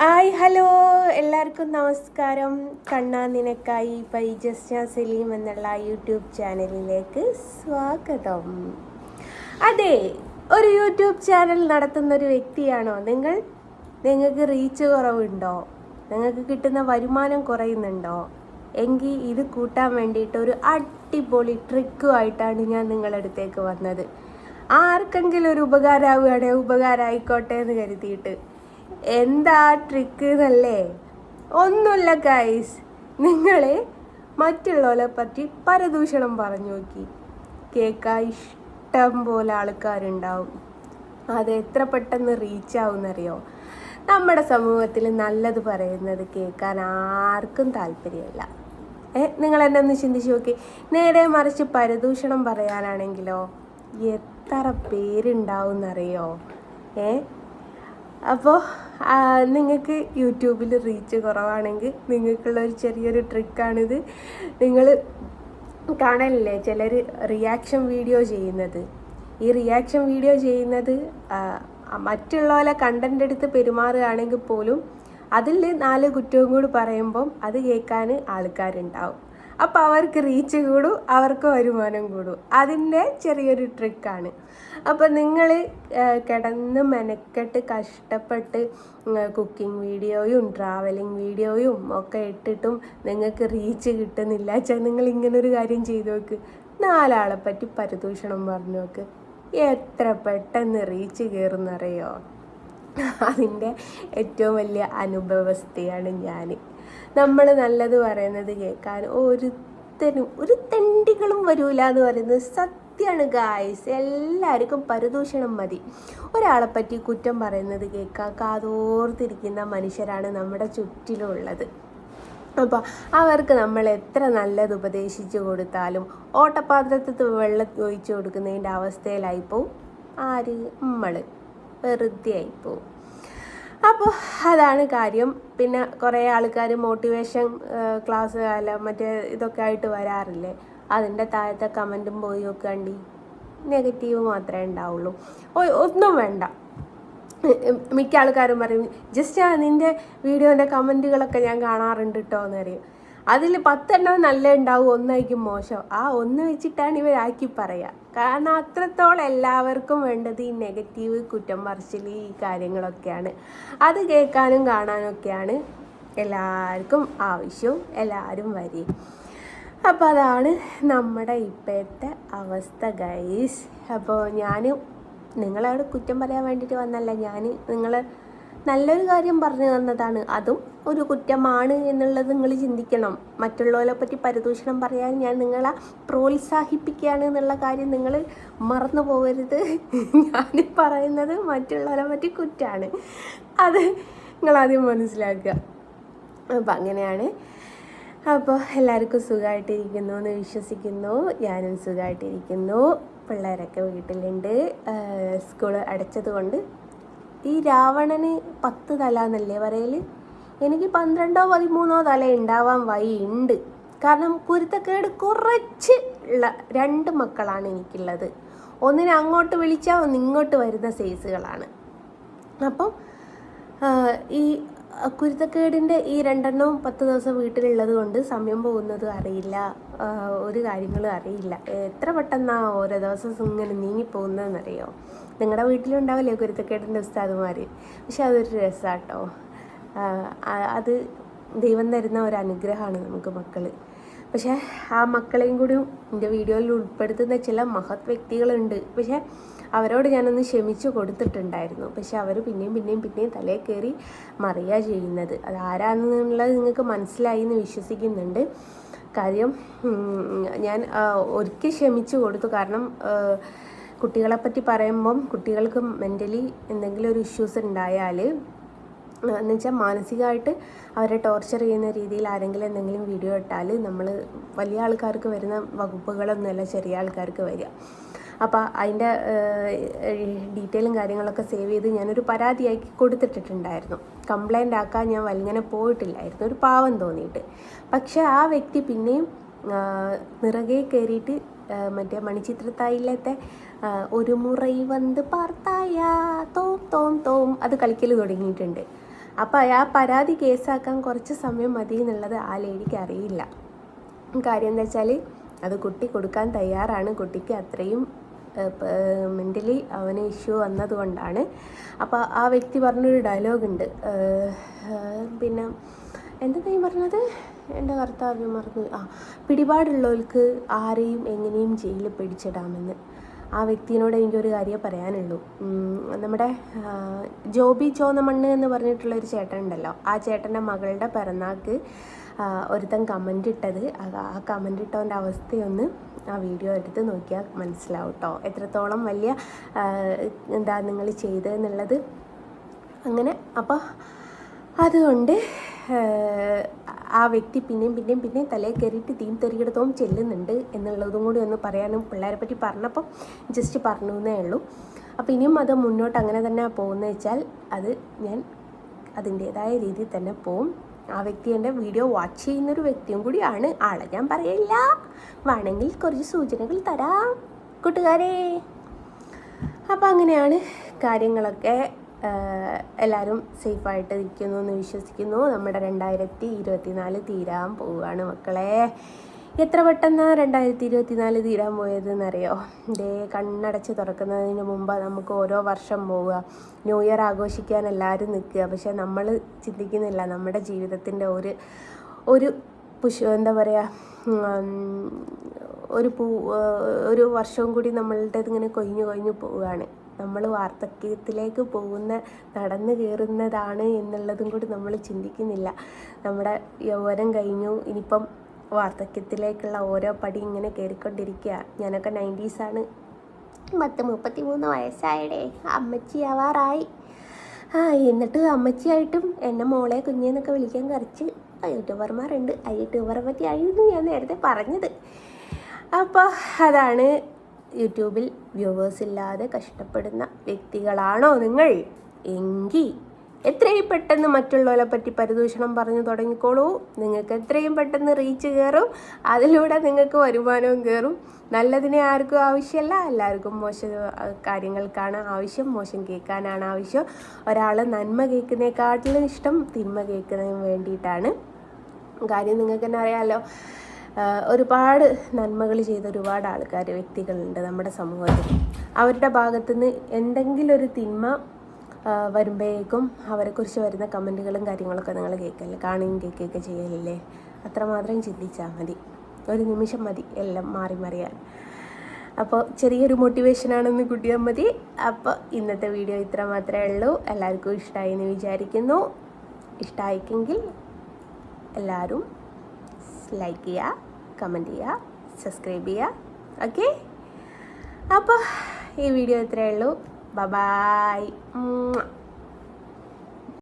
Hi hello. എല്ലാവർക്കും നമസ്കാരം. കണ്ണാ നിനക്കായി ബൈ ജസ്ന സലീം എന്നുള്ള യൂട്യൂബ് ചാനലിലേക്ക് സ്വാഗതം. അതെ ഒരു യൂട്യൂബ് ചാനൽ നടത്തുന്ന ഒരു വ്യക്തിയാണോ നിങ്ങൾ? നിങ്ങൾക്ക് റീച്ച് കുറവുണ്ടോ? നിങ്ങൾക്ക് കിട്ടുന്ന വരുമാനം കുറയുന്നുണ്ടോ? എങ്കിൽ ഇത് കൂട്ടാൻ വേണ്ടിയിട്ട് ഒരു അടിപൊളി ട്രിക്കുമായിട്ടാണ് ഞാൻ നിങ്ങളുടെ അടുത്തേക്ക് വന്നത്. ആർക്കെങ്കിലും ഒരു ഉപകാരമാവുകയാണെ ഉപകാരമായിക്കോട്ടെ എന്ന് കരുതിയിട്ട്. എന്താ ട്രിക്ക് എന്നല്ലേ? ഒന്നുമില്ല ഗൈസ് നിങ്ങളെ മറ്റുള്ളവരെ പറ്റി പരദൂഷണം പറഞ്ഞു നോക്കി. കേൾക്കാൻ ഇഷ്ടം പോലെ ആൾക്കാരുണ്ടാവും. അത് എത്ര പെട്ടെന്ന് റീച്ച് ആവുമെന്നറിയോ? നമ്മുടെ സമൂഹത്തിൽ നല്ലത് പറയുന്നത് കേൾക്കാൻ ആർക്കും താല്പര്യമില്ല. ഏ നിങ്ങൾ എന്നെ ഒന്ന് ചിന്തിച്ച് നോക്കി. നേരെ മറിച്ച് പരദൂഷണം പറയാനാണെങ്കിലോ? എത്ര പേരുണ്ടാവും എന്നറിയോ ഏ അപ്പോൾ നിങ്ങൾക്ക് യൂട്യൂബിൽ റീച്ച് കുറവാണെങ്കിൽ നിങ്ങൾക്കുള്ള ഒരു ചെറിയൊരു ട്രിക്കാണിത് നിങ്ങൾ കാണലില്ലേ ചിലർ റിയാക്ഷൻ വീഡിയോ ചെയ്യുന്നത്? ഈ റിയാക്ഷൻ വീഡിയോ ചെയ്യുന്നത് മറ്റുള്ളവരെ കണ്ടന്റ് എടുത്ത് പെരുമാറുകയാണെങ്കിൽ പോലും അതിൽ നാല് കുറ്റവും കൂടി പറയുമ്പം അത് കേൾക്കാൻ ആൾക്കാരുണ്ടാവും. അപ്പോൾ അവർക്ക് റീച്ച് കൂടും അവർക്ക് വരുമാനം കൂടും. അതിന്റെ ചെറിയൊരു ട്രിക്കാണ് അപ്പോൾ നിങ്ങൾ കിടന്ന് മെനക്കെട്ട് കഷ്ടപ്പെട്ട് കുക്കിംഗ് വീഡിയോയും ട്രാവലിംഗ് വീഡിയോയും ഒക്കെ ഇട്ടിട്ടും നിങ്ങൾക്ക് റീച്ച് കിട്ടുന്നില്ല വെച്ചാൽ നിങ്ങൾ ഇങ്ങനൊരു കാര്യം ചെയ്തു നോക്ക്. നാലാളെ പറ്റി പരിദൂഷണം പറഞ്ഞു നോക്ക്. എത്ര പെട്ടെന്ന് റീച്ച് കയറുന്നറിയോ അതിന്റെ ഏറ്റവും വലിയ അനുഭവസ്ഥയാണ് ഞാൻ നമ്മൾ നല്ലത് പറയുന്നത് കേൾക്കാൻ ഒരുത്തനും ഒരു തെണ്ടികളും വരൂല എന്ന് പറയുന്നത് സത്യമാണ് ഗായ്സ് എല്ലാവർക്കും പരദൂഷണം മതി. ഒരാളെ പറ്റി കുറ്റം പറയുന്നത് കേൾക്കാൻ കാതോർത്തിരിക്കുന്ന മനുഷ്യരാണ് നമ്മുടെ ചുറ്റിലുള്ളത്. അപ്പോൾ അവർക്ക് നമ്മൾ എത്ര നല്ലത് ഉപദേശിച്ചു കൊടുത്താലും ഓട്ടപാത്രത്തിൽ വെള്ളം ഒഴിച്ചു കൊടുക്കുന്നതിന്റെ അവസ്ഥയിലായിപ്പോവും. ആര്? നമ്മൾ. വെറുതെ ആയിപ്പോവും. അപ്പോൾ അതാണ് കാര്യം. പിന്നെ കുറേ ആൾക്കാർ മോട്ടിവേഷൻ ക്ലാസ് അല്ല മറ്റേ ഇതൊക്കെ ആയിട്ട് വരാറില്ലേ? അതിന്റെ താഴത്തെ കമന്റും പോയി നോക്കണ്ടി. നെഗറ്റീവ് മാത്രമേ ഉണ്ടാവുള്ളൂ ഓ ഒന്നും വേണ്ട. മിക്ക ആൾക്കാരും പറയും ജസ്റ്റ് ആ നിന്റെ വീഡിയോന്റെ കമന്റുകളൊക്കെ ഞാൻ കാണാറുണ്ട് കേട്ടോ എന്ന് പറയും. അതിൽ പത്തെണ്ണം നല്ല ഉണ്ടാവും ഒന്നായിരിക്കും മോശം. ആ ഒന്ന് വെച്ചിട്ടാണ് ഇവരാക്കി പറയുക കാരണം അത്രത്തോളം എല്ലാവർക്കും വേണ്ടത് ഈ നെഗറ്റീവ് കുറ്റം പറച്ചിൽ ഈ കാര്യങ്ങളൊക്കെയാണ്. അത് കേൾക്കാനും കാണാനൊക്കെയാണ് എല്ലാവർക്കും ആവശ്യവും എല്ലാവരും വരി. അപ്പോൾ അതാണ് നമ്മുടെ ഇപ്പോഴത്തെ അവസ്ഥ ഗൈസ് അപ്പോൾ ഞാൻ നിങ്ങളോട് കുറ്റം പറയാൻ വേണ്ടിയിട്ട് വന്നല്ല. ഞാൻ നിങ്ങൾ നല്ലൊരു കാര്യം പറഞ്ഞു തന്നതാണ്. അതും ഒരു കുറ്റമാണ് എന്നുള്ളത് നിങ്ങൾ ചിന്തിക്കണം. മറ്റുള്ളവരെ പറ്റി പരിദൂഷണം പറയാൻ ഞാൻ നിങ്ങളെ പ്രോത്സാഹിപ്പിക്കുകയാണ് എന്നുള്ള കാര്യം നിങ്ങൾ മറന്നു പോകരുത്. ഞാൻ പറയുന്നത് മറ്റുള്ളവരെ പറ്റി കുറ്റമാണ് അത് നിങ്ങളാദ്യം മനസ്സിലാക്കുക. അപ്പം അങ്ങനെയാണ്. അപ്പോൾ എല്ലാവർക്കും സുഖമായിട്ടിരിക്കുന്നു എന്ന് വിശ്വസിക്കുന്നു. ഞാനും സുഖമായിട്ടിരിക്കുന്നു. പിള്ളേരൊക്കെ വീട്ടിലുണ്ട്. സ്കൂൾ അടച്ചതുകൊണ്ട് ഈ രാവണന് പത്ത് തല എന്നല്ലേ പറയൽ എനിക്ക് പന്ത്രണ്ടോ പതിമൂന്നോ തല ഉണ്ടാവാൻ വഴിയുണ്ട്. കാരണം കുരുത്തക്കേട് കുറച്ച് ഉള്ള രണ്ട് മക്കളാണ് എനിക്കുള്ളത്. ഒന്നിനെ അങ്ങോട്ട് വിളിച്ചാൽ ഒന്ന് ഇങ്ങോട്ട് വരുന്ന സൈസുകളാണ്. അപ്പം ഈ കുരുത്തക്കേടിന്റെ ഈ രണ്ടെണ്ണവും പത്ത് ദിവസം വീട്ടിലുള്ളത് കൊണ്ട് സമയം പോകുന്നത് അറിയില്ല. ഒരു കാര്യങ്ങളും അറിയില്ല. എത്ര പെട്ടെന്നാ ഓരോ ദിവസം ഇങ്ങനെ നീങ്ങിപ്പോകുന്നതെന്നറിയോ? നിങ്ങളുടെ വീട്ടിലുണ്ടാവില്ലേ കുരുത്തക്കേടിന്റെ ഉസ്താദുമാർ പക്ഷെ അതൊരു രസമാട്ടോ അത് ദൈവം തരുന്ന ഒരു അനുഗ്രഹമാണ് നമുക്ക് മക്കൾ പക്ഷേ ആ മക്കളെയും കൂടി എന്റെ വീഡിയോയിൽ ഉൾപ്പെടുത്തുന്ന ചില മഹത് വ്യക്തികളുണ്ട്. പക്ഷേ അവരോട് ഞാനൊന്ന് ക്ഷമിച്ചു കൊടുത്തിട്ടുണ്ടായിരുന്നു. പക്ഷെ അവർ പിന്നെയും പിന്നെയും പിന്നെയും തലയിൽ കയറി മറിയുക ചെയ്യുന്നത്. അത് ആരാണെന്നുള്ളത് നിങ്ങൾക്ക് മനസ്സിലായി എന്ന് വിശ്വസിക്കുന്നുണ്ട്. കാര്യം ഞാൻ ഒരിക്കൽ ക്ഷമിച്ചു കൊടുത്തു. കാരണം കുട്ടികളെപ്പറ്റി കുട്ടികളെ പറ്റി പറയുമ്പം കുട്ടികൾക്ക് മെന്റലി എന്തെങ്കിലും ഒരു ഇഷ്യൂസ് ഉണ്ടായാൽ എന്ന് വെച്ചാൽ മാനസികമായിട്ട് അവരെ ടോർച്ചർ ചെയ്യുന്ന രീതിയിൽ ആരെങ്കിലും എന്തെങ്കിലും വീഡിയോ ഇട്ടാൽ നമ്മൾ വലിയ ആൾക്കാർക്ക് വരുന്ന വകുപ്പുകളൊന്നുമല്ല ചെറിയ ആൾക്കാർക്ക് വരിക. അപ്പോൾ അതിന്റെ ഡീറ്റെയിലും കാര്യങ്ങളൊക്കെ സേവ് ചെയ്ത് ഞാനൊരു പരാതിയാക്കി കൊടുത്തിട്ടിട്ടുണ്ടായിരുന്നു. കംപ്ലൈന്റ് ആക്കാൻ ഞാൻ വലിങ്ങനെ പോയിട്ടില്ലായിരുന്നു. ഒരു പാവം തോന്നിയിട്ട്. പക്ഷേ ആ വ്യക്തി പിന്നെയും നിറകെ കയറിയിട്ട് മറ്റേ മണിച്ചിത്രത്തായിലത്തെ ആ, ഒരു മുറൈ വന്ന് പാർത്തായ തോം തോം തോം അത് കളിക്കൽ തുടങ്ങിയിട്ടുണ്ട്. അപ്പോൾ ആ പരാതി കേസാക്കാൻ കുറച്ച് സമയം മതി എന്നുള്ളത് ആ ലേഡിക്ക് അറിയില്ല. കാര്യം എന്താ വെച്ചാൽ അത് കുട്ടി കൊടുക്കാൻ തയ്യാറാണ്. കുട്ടിക്ക് അത്രയും മെന്റലി അവന് ഇഷ്യൂ വന്നതുകൊണ്ടാണ്. അപ്പോൾ ആ വ്യക്തി പറഞ്ഞൊരു ഡയലോഗ് ഉണ്ട്. ഏഹ്, ഏഹ്, പിന്നെ എന്താ നീ പറഞ്ഞത്? എന്റെ കർത്താവ് മറന്നു. ആ പിടിപാടുള്ളവർക്ക് ആരെയും എങ്ങനെയും ജയിലിൽ പിടിച്ചിടാമെന്ന്. ആ വ്യക്തിയോട് എനിക്കൊരു കാര്യം പറയാനുള്ളൂ. നമ്മുടെ ജോബി ചോന്നമണ്ണ് എന്ന് പറഞ്ഞിട്ടുള്ള ഒരു ചേട്ടൻ ഉണ്ടല്ലോ. ആ ചേട്ടന്റെ മകളുടെ പിറന്നാൾക്ക് ഒരുത്തൻ കമന്റ് ഇട്ടത്. ആ- കമന്റ് ഇട്ടവന്റെ അവസ്ഥയൊന്ന് ആ വീഡിയോ എടുത്ത് നോക്കിയാൽ മനസ്സിലാവും കേട്ടോ എത്രത്തോളം വലിയ എന്താ നിങ്ങൾ ചെയ്തതെന്നുള്ളത് അങ്ങനെ അപ്പോൾ അതുകൊണ്ട് ആ വ്യക്തി പിന്നെയും പിന്നെയും പിന്നെയും തലയിൽ കയറിയിട്ട് തീം തെറിയിടത്തോളം ചെല്ലുന്നുണ്ട് എന്നുള്ളതും കൂടി ഒന്ന് പറയാനും പിള്ളേരെ പറ്റി പറഞ്ഞപ്പം ജസ്റ്റ് പറഞ്ഞു എന്നേ ഉള്ളൂ. അപ്പോൾ ഇനിയും അത് മുന്നോട്ട് അങ്ങനെ തന്നെ പോകുന്നത് വെച്ചാൽ അത് ഞാൻ അതിന്റേതായ രീതിയിൽ തന്നെ പോവും. ആ വ്യക്തി എന്റെ വീഡിയോ വാച്ച് ചെയ്യുന്നൊരു വ്യക്തിയും കൂടിയാണ് ആളെ ഞാൻ പറയില്ല. വേണമെങ്കിൽ കുറച്ച് സൂചനകൾ തരാം. കൂട്ടുകാരെ. അപ്പോൾ അങ്ങനെയാണ് കാര്യങ്ങളൊക്കെ. എല്ലാവരും സേഫായിട്ട് ഇരിക്കുന്നു എന്ന് വിശ്വസിക്കുന്നു. നമ്മുടെ രണ്ടായിരത്തി ഇരുപത്തിനാല് തീരാൻ പോവുകയാണ് മക്കളെ. എത്ര പെട്ടെന്ന് രണ്ടായിരത്തി ഇരുപത്തിനാല് തീരാൻ പോയതെന്നറിയോ? ദേ കണ്ണടച്ച് തുറക്കുന്നതിന് മുമ്പ് നമുക്ക് ഓരോ വർഷം പോവുക. ന്യൂ ഇയർ ആഘോഷിക്കാൻ എല്ലാവരും നിൽക്കുക. പക്ഷേ നമ്മൾ ചിന്തിക്കുന്നില്ല. നമ്മുടെ ജീവിതത്തിന്റെ ഒരു ഒരു പുഷ് എന്താ പറയുക ഒരു പൂ ഒരു വർഷവും കൂടി നമ്മളുടെ ഇങ്ങനെ കൊഴിഞ്ഞു കൊഴിഞ്ഞു പോവുകയാണ്. നമ്മൾ വാർദ്ധക്യത്തിലേക്ക് പോകുന്ന നടന്നു കയറുന്നതാണ് എന്നുള്ളതും കൂടി നമ്മൾ ചിന്തിക്കുന്നില്ല. നമ്മുടെ യൗവനം കഴിഞ്ഞു. ഇനിയിപ്പം വാർദ്ധക്യത്തിലേക്കുള്ള ഓരോ പടി ഇങ്ങനെ കയറിക്കൊണ്ടിരിക്കുക. ഞാനൊക്കെ നയന്റീസാണ് പത്ത് മുപ്പത്തി മൂന്ന് വയസ്സായടേ അമ്മച്ചിയാവാറായി ആ എന്നിട്ട് അമ്മച്ചിയായിട്ടും എന്നെ മോളെ കുഞ്ഞെന്നൊക്കെ വിളിക്കാൻ കുറച്ച് യൂട്യൂബർമാരുണ്ട്. ആ യൂട്യൂബറെ പറ്റി ആയിരുന്നു ഞാൻ നേരത്തെ പറഞ്ഞത്. അപ്പോൾ അതാണ് യൂട്യൂബിൽ വ്യൂവേഴ്സ് ഇല്ലാതെ കഷ്ടപ്പെടുന്ന വ്യക്തികളാണോ നിങ്ങൾ? എങ്കിൽ എത്രയും പെട്ടെന്ന് മറ്റുള്ളവരെ പറ്റി പരിദൂഷണം പറഞ്ഞു തുടങ്ങിക്കോളൂ. നിങ്ങൾക്ക് എത്രയും പെട്ടെന്ന് റീച്ച് കയറും അതിലൂടെ നിങ്ങൾക്ക് വരുമാനവും കയറും നല്ലതിനെ ആർക്കും ആവശ്യമല്ല. എല്ലാവർക്കും മോശം കാര്യങ്ങൾക്കാണ് ആവശ്യം. മോശം കേൾക്കാനാണ് ആവശ്യം. ഒരാൾ നന്മ കേൾക്കുന്നതിനെക്കാട്ടിലും ഇഷ്ടം തിന്മ കേൾക്കുന്നതിന് വേണ്ടിയിട്ടാണ്. കാര്യം നിങ്ങൾക്ക് തന്നെ അറിയാമല്ലോ ഒരുപാട് നന്മകൾ ചെയ്ത ഒരുപാട് ആൾക്കാർ വ്യക്തികളുണ്ട് നമ്മുടെ സമൂഹത്തിൽ. അവരുടെ ഭാഗത്തുനിന്ന് എന്തെങ്കിലും ഒരു തിന്മ വരുമ്പോഴേക്കും അവരെക്കുറിച്ച് വരുന്ന കമന്റുകളും കാര്യങ്ങളൊക്കെ നിങ്ങൾ കേൾക്കല്ലേ? കാണുകയും കേൾക്കുകയൊക്കെ ചെയ്യലില്ലേ? അത്രമാത്രം ചിന്തിച്ചാൽ മതി. ഒരു നിമിഷം മതി എല്ലാം മാറി മറിയാൻ അപ്പോൾ ചെറിയൊരു മോട്ടിവേഷനാണെന്ന് കൂട്ടിയാൽ മതി. അപ്പോൾ ഇന്നത്തെ വീഡിയോ ഇത്ര മാത്രമേ ഉള്ളൂ. എല്ലാവർക്കും ഇഷ്ടമായി എന്ന് വിചാരിക്കുന്നു. ഇഷ്ടമായിക്കെങ്കിൽ എല്ലാവരും ലൈക്ക് ചെയ്യുക കമന്റ് ചെയ്യുക സബ്സ്ക്രൈബ് ചെയ്യുക ഓക്കെ അപ്പോൾ ഈ വീഡിയോ ഇത്രയേ ഉള്ളൂ. ബ ബായ്